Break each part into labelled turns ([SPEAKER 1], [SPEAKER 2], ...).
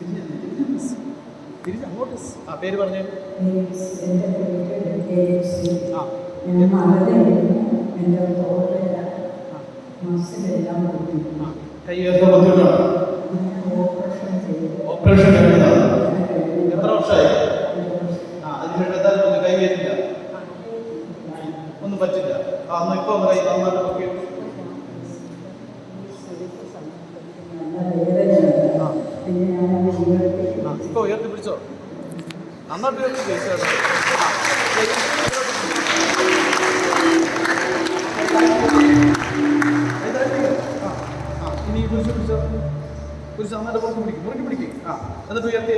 [SPEAKER 1] തിരിഞ്ഞ് അങ്ങോട്ട് ആ പേര് പറഞ്ഞേ. ആ. ആ. കൈ
[SPEAKER 2] ഓപ്പറേഷൻ
[SPEAKER 1] എത്ര വർഷമായി? ആ അതിനുവേണ്ടി എന്തായാലും ഒന്ന് കൈ കയറ്റില്ല ഒന്നും പറ്റില്ല. ആ ഒന്ന് ഇപ്പൊ ഒന്ന് കൈ നന്നായിട്ട്
[SPEAKER 2] നോക്കി പിന്നെ ഞാനത്
[SPEAKER 1] ഇപ്പോൾ ഉയർത്തി പിടിച്ചോ നന്നായിട്ട് ഉയർത്തി ഇനി കുരിശ് പിടിച്ചോ കുരിശ് നന്നായിട്ട് പുറത്ത് പിടിക്കും മുറുക്കി പിടിക്കും ആ എന്നിട്ട് ഉയർത്തി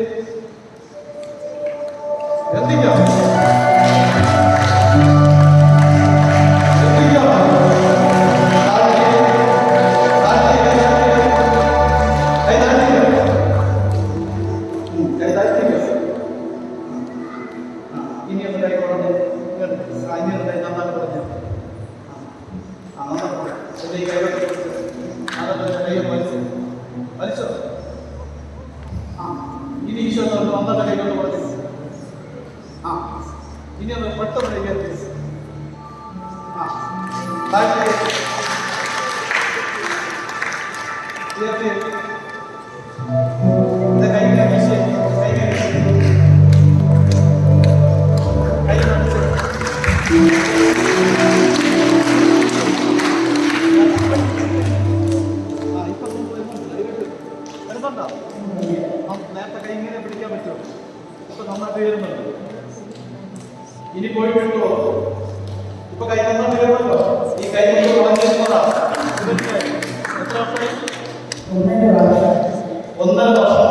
[SPEAKER 1] ഉയർത്തിക്കാം ഇനി ഈശോ വന്നിട്ട് കൈകൊണ്ട് പറഞ്ഞു ആ ഇനി ഒന്ന് പെട്ടെന്ന് കൈകാര്യം ആ താഴ്ത്തി ഉയർത്തി ആ, നേരത്തെ കൈ ഇങ്ങനെ പിടിക്കാൻ പറ്റുമോ? ഇപ്പൊ നന്നായിട്ട് വരുന്നുണ്ട് ഇനി പോയി വിട്ടോ ഇപ്പൊ കൈ നന്നായിട്ട് വരുമല്ലോ ഈ കൈ കൊണ്ട് വളഞ്ഞിരുന്നതാ മനസ്സിലായോ? എത്ര വർഷമായി?
[SPEAKER 2] ഒന്നര വർഷം.